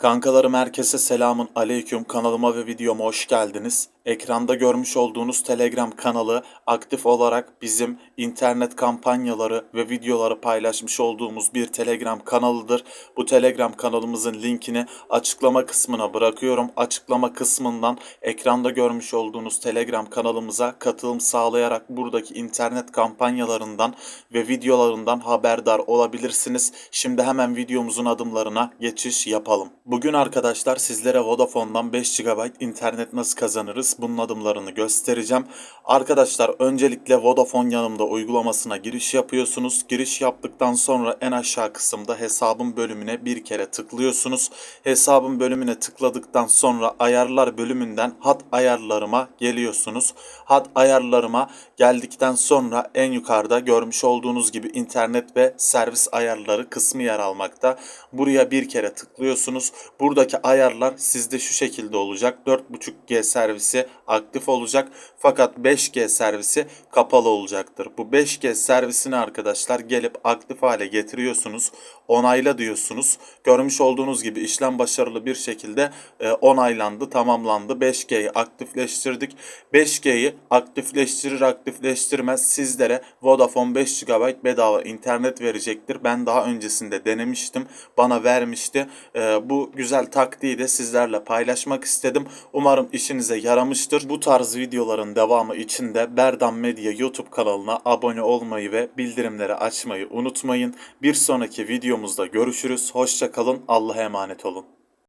Kankalarım herkese selamun aleyküm. Kanalıma ve videoma hoş geldiniz. Ekranda görmüş olduğunuz Telegram kanalı aktif olarak bizim internet kampanyaları ve videoları paylaşmış olduğumuz bir Telegram kanalıdır. Bu Telegram kanalımızın linkini açıklama kısmına bırakıyorum. Açıklama kısmından ekranda görmüş olduğunuz Telegram kanalımıza katılım sağlayarak buradaki internet kampanyalarından ve videolarından haberdar olabilirsiniz. Şimdi hemen videomuzun adımlarına geçiş yapalım. Bugün arkadaşlar sizlere Vodafone'dan 5 GB internet nasıl kazanırız bunun adımlarını göstereceğim. Arkadaşlar öncelikle Vodafone yanımda uygulamasına giriş yapıyorsunuz. Giriş yaptıktan sonra en aşağı kısımda hesabın bölümüne bir kere tıklıyorsunuz. Hesabın bölümüne tıkladıktan sonra ayarlar bölümünden hat ayarlarıma geliyorsunuz. Hat ayarlarıma geldikten sonra en yukarıda görmüş olduğunuz gibi internet ve servis ayarları kısmı yer almakta. Buraya bir kere tıklıyorsunuz. Buradaki ayarlar sizde şu şekilde olacak. 4.5G servisi aktif olacak fakat 5G servisi kapalı olacaktır. Bu 5G servisini arkadaşlar gelip aktif hale getiriyorsunuz. Onayla diyorsunuz. Görmüş olduğunuz gibi işlem başarılı bir şekilde e, onaylandı, tamamlandı. 5G'yi aktifleştirdik. 5G'yi aktifleştirir aktifleştirmez sizlere Vodafone 5 GB bedava internet verecektir. Ben daha öncesinde denemiştim. Bana vermişti. E, güzel taktiği de sizlerle paylaşmak istedim. Umarım işinize yaramıştır. Bu tarz videoların devamı için de Berdan Medya YouTube kanalına abone olmayı ve bildirimleri açmayı unutmayın. Bir sonraki videomuzda görüşürüz. Hoşça kalın. Allah'a emanet olun.